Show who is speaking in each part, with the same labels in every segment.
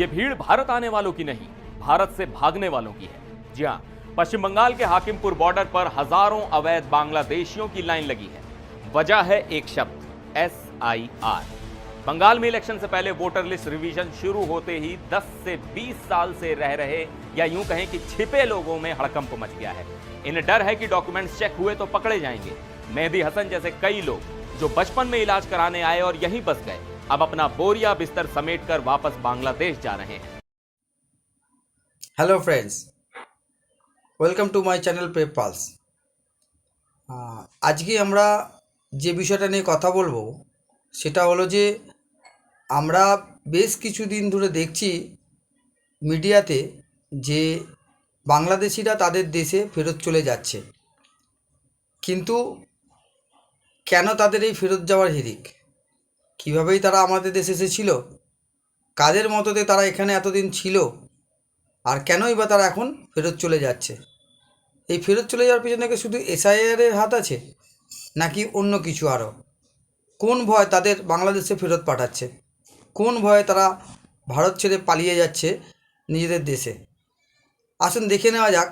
Speaker 1: ये भीड़ भारत आने वालों की नहीं, भारत से भागने वालों की है। जी हाँ पश्चिम बंगाल के हाकिमपुर बॉर्डर पर हज़ारों अवैध बांग्लादेशियों की लाइन लगी है। वजह है एक शब्द एस आई आर बंगाल में इलेक्शन से पहले वोटर लिस्ट रिवीजन शुरू होते ही 10 से 20 साल से रह रहे या यूँ कहें कि छिपे लोगों में हड़कंप मच गया है। इन्हें डर है कि डॉक्यूमेंट्स चेक हुए तो पकड़े जाएँगे। मेहदी हसन जैसे कई लोग, जो बचपन में इलाज कराने आए और यहीं बस गए अब अपना बोरिया बिस्तर समेटकर वापस बांग्लादेश जा रहे हैं
Speaker 2: hello friends welcome to my channel prep pulse আজকে আমরা যে বিষয়টা নিয়ে কথা বলবো সেটা হলো যে আমরা বেশ কিছুদিন ধরে দেখছি মিডিয়াতে যে বাংলাদেশিরা তাদের দেশে ফেরত চলে যাচ্ছে কিন্তু কেন তাদের এই ফেরত যাওয়ার হিরিক কীভাবেই তারা আমাদের দেশে এসেছিল? কাদের মততে তারা এখানে এতদিন ছিল? আর কেনই বা তারা এখন ফেরত চলে যাচ্ছে? এই ফেরত চলে যাওয়ার পিছনে কি শুধু এসআইআরের হাত আছে? নাকি অন্য কিছু আরও কোন ভয় তাদের বাংলাদেশে ফেরত পাঠাচ্ছে? কোন ভয়ে তারা ভারত ছেড়ে পালিয়ে যাচ্ছে নিজেদের দেশে? আসুন দেখে নেওয়া যাক,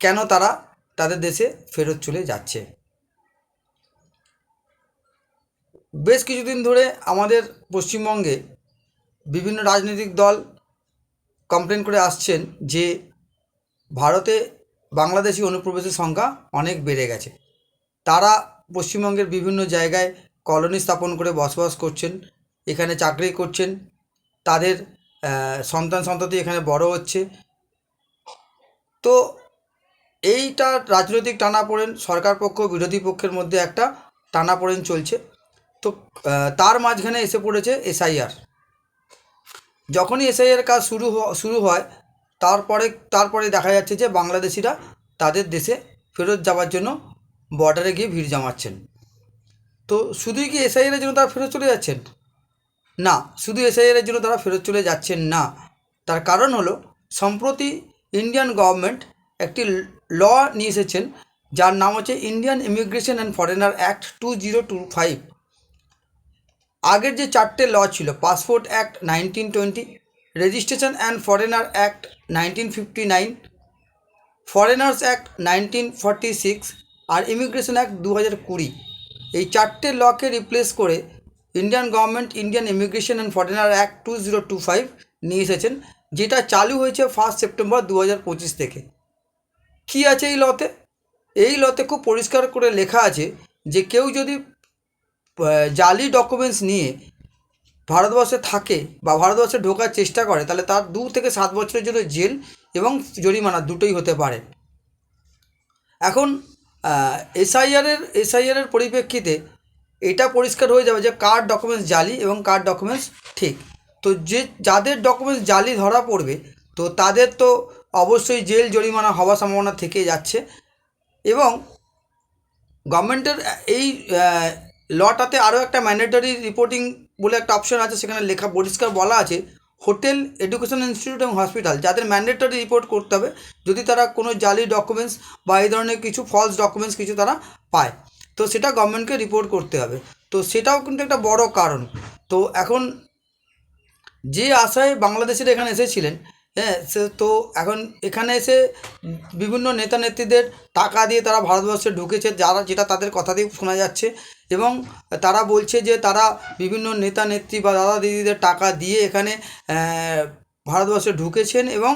Speaker 2: কেন তারা তাদের দেশে ফেরত চলে যাচ্ছে? বেশ কিছুদিন ধরে আমাদের পশ্চিমবঙ্গে বিভিন্ন রাজনৈতিক দল কমপ্লেন করে আসছেন যে ভারতে বাংলাদেশি অনুপ্রবেশের সংখ্যা অনেক বেড়ে গেছে। তারা পশ্চিমবঙ্গের বিভিন্ন জায়গায় কলোনি স্থাপন করে বসবাস করছেন, এখানে চাকরি করছেন, তাদের সন্তান সন্ততি এখানে বড় হচ্ছে। তো এইটা রাজনৈতিক টানাপোড়েন, সরকার পক্ষ, বিরোধী পক্ষের মধ্যে একটা টানাপোড়েন চলছে। তো তার মাঝখানে এসে পড়েছে এসআইআর। যখনই এসআইআর কাজ শুরু শুরু হয়, তারপরে তারপরে দেখা যাচ্ছে যে বাংলাদেশিরা তাদের দেশে ফেরত যাওয়ার জন্য বর্ডারে গিয়ে ভিড় জমাচ্ছেন। তো শুধুই কি এসআইয়ের জন্য তারা ফেরত চলে যাচ্ছেন? না, শুধু এসআইয়ের জন্য তারা ফেরত চলে যাচ্ছেন না। তার কারণ হলো, সম্প্রতি ইন্ডিয়ান গভর্নমেন্ট একটি ল নিয়ে এসেছেন, যার নাম হচ্ছে Indian immigration and foreigner act two zero two five আগের যে চারটে ল ছিল passport act nineteen twenty registration and foreigner act nineteen fifty nine foreigners act nineteen forty six R immigration act দু হাজার কুড়ি এই চারটে লকে রিপ্লেস করে Indian government Indian immigration and foreigner act two zero two five নিয়ে এসেছেন, যেটা চালু হয়েছে ফার্স্ট সেপ্টেম্বর দু হাজার পঁচিশ থেকে। কী আছে এই লতে এই লতে খুব পরিষ্কার করে লেখা আছে যে কেউ যদি জালি ডকুমেন্টস নিয়ে ভারতবর্ষে থাকে বা ভারতবর্ষে ঢোকার চেষ্টা করে, তাহলে তার দু থেকে সাত বছরের জন্য জেল এবং জরিমানা দুটোই হতে পারে। এখন এসআইআরের এসআইআরের পরিপ্রেক্ষিতে এটা পরিষ্কার হয়ে যাবে যে কার ডকুমেন্টস জালি এবং কার ডকুমেন্টস ঠিক। তো যে, যাদের ডকুমেন্টস জালি ধরা পড়বে, তো তাদের তো অবশ্যই জেল জরিমানা হওয়ার সম্ভাবনা থেকে যাচ্ছে এবং গভর্নমেন্টের এই লটাতে আরও একটা ম্যান্ডেটরি রিপোর্টিং বলে একটা অপশন আছে, সেখানে লেখা পরিষ্কার বলা আছে, হোটেল এডুকেশন ইনস্টিটিউট এবং হসপিটাল যাদের ম্যান্ডেটরি রিপোর্ট করতে হবে, যদি তারা কোনো জালি ডকুমেন্টস বা এই ধরনের কিছু ফলস ডকুমেন্টস কিছু তারা পায়, তো সেটা গভর্নমেন্টকে রিপোর্ট করতে হবে। তো সেটাও কিন্তু একটা বড় কারণ। তো এখন যে আশায় বাংলাদেশের এখানে এসেছিলেন হ্যাঁ সে তো এখন এখানে এসে বিভিন্ন নেতা নেত্রীদের টাকা দিয়ে তারা ভারতবর্ষে ঢুকেছে, যারা, যেটা তাদের কথা দিয়ে শোনা যাচ্ছে এবং তারা বলছে যে তারা বিভিন্ন নেতা, নেত্রী বা দাদা দিদিদের টাকা দিয়ে এখানে ভারতবর্ষে ঢুকেছেন এবং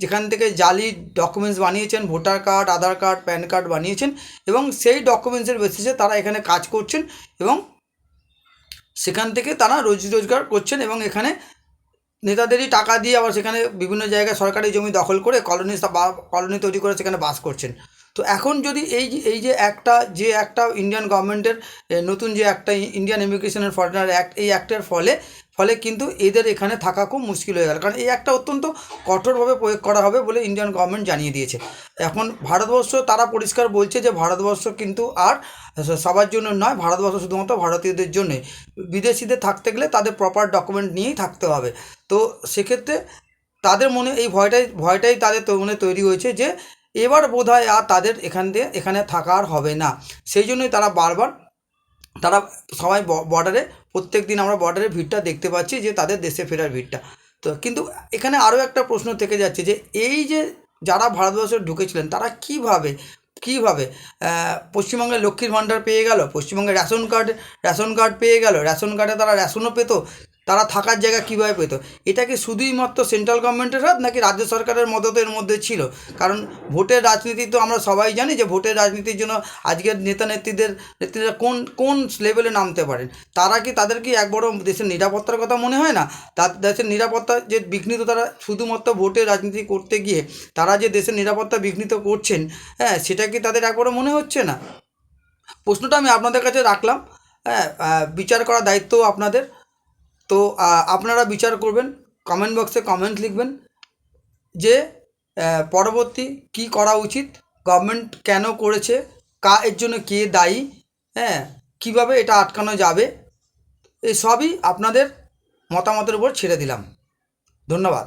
Speaker 2: যেখান থেকে জালি ডকুমেন্টস বানিয়েছেন voter card Aadhaar card PAN card বানিয়েছেন এবং সেই ডকুমেন্টসের বেসিসে তারা এখানে কাজ করছেন এবং সেখান থেকে তারা রোজি রোজগার করছেন এবং এখানে নেতাদেরই টাকা দিয়ে আবার সেখানে বিভিন্ন জায়গায় সরকারি জমি দখল করে কলোনি কলোনি তৈরি করে সেখানে বাস করছেন। তো এখন যদি এই যে এই যে একটা যে একটা ইন্ডিয়ান গভর্নমেন্টের নতুন যে একটা ইন্ডিয়ান ইমিগ্রেশনের ফরেনার অ্যাক্ট এই অ্যাক্টের ফলে ফলে কিন্তু এদের এখানে থাকা খুব মুশকিল হয়ে গেল। কারণ এই একটা অত্যন্ত কঠোরভাবে প্রয়োগ করা হবে বলে ইন্ডিয়ান গভর্নমেন্ট জানিয়ে দিয়েছে। এখন ভারতবর্ষ, তারা পরিষ্কার বলছে যে ভারতবর্ষ কিন্তু আর সবার জন্য নয়, ভারতবর্ষ শুধুমাত্র ভারতীয়দের জন্যে। বিদেশিদের থাকতে গেলে তাদের প্রপার ডকুমেন্ট নিয়েই থাকতে হবে। তো সেক্ষেত্রে তাদের মনে, এই ভয়টাই ভয়টাই তাদের মনে তৈরি হয়েছে যে এবার বোধ হয় আর তাদের এখান দিয়ে, এখানে থাকা আর হবে না। সেই জন্যই তারা বারবার, তারা সবাই বর্ডারে প্রত্যেক দিন আমরা বর্ডারে ভিড়টা দেখতে পাচ্ছি যে তাদের দেশে ফেরার ভিড়টা। তো কিন্তু এখানে আরও একটা প্রশ্ন থেকে যাচ্ছে যে, এই যে যারা ভারতবর্ষে ঢুকেছিলেন, তারা কীভাবে কীভাবে পশ্চিমবঙ্গে লক্ষ্মীর ভাণ্ডার পেয়ে গেল? পশ্চিমবঙ্গে রেশন কার্ড রেশন কার্ড পেয়ে গেল? রেশন কার্ডে তারা রেশনও পেতো? তারা থাকার জায়গা কীভাবে পেত? এটা কি শুধুই মাত্র সেন্ট্রাল গভর্নমেন্টের হাত নাকি রাজ্য সরকারের মদত এর মধ্যে ছিল? কারণ ভোটের রাজনীতি তো আমরা সবাই জানি যে ভোটের রাজনীতির জন্য আজকের নেতা নেত্রীদের, নেত্রীরা কোন কোন লেভেলে নামতে পারেন? তারা কি তাদের কি এক বড় দেশের নিরাপত্তার কথা মনে হয় না? তার দেশের নিরাপত্তা যে বিঘ্নিত তারা শুধুমাত্র ভোটের রাজনীতি করতে গিয়ে তারা যে দেশের নিরাপত্তা বিঘ্নিত করছেন হ্যাঁ সেটা কি তাদের একবারও মনে হচ্ছে না? প্রশ্নটা আমি আপনাদের কাছে রাখলাম। হ্যাঁ বিচার করার দায়িত্ব আপনাদের। তো আপনারা বিচার করবেন কমেন্ট বক্সে কমেন্ট লিখবেন যে পরবর্তী কি করা উচিত গভর্নমেন্ট কেন করেছে, কা, এর জন্য কে দায়ী হ্যাঁ কীভাবে এটা আটকানো যাবে এই সবই আপনাদের মতামতের উপর ছেড়ে দিলাম। ধন্যবাদ।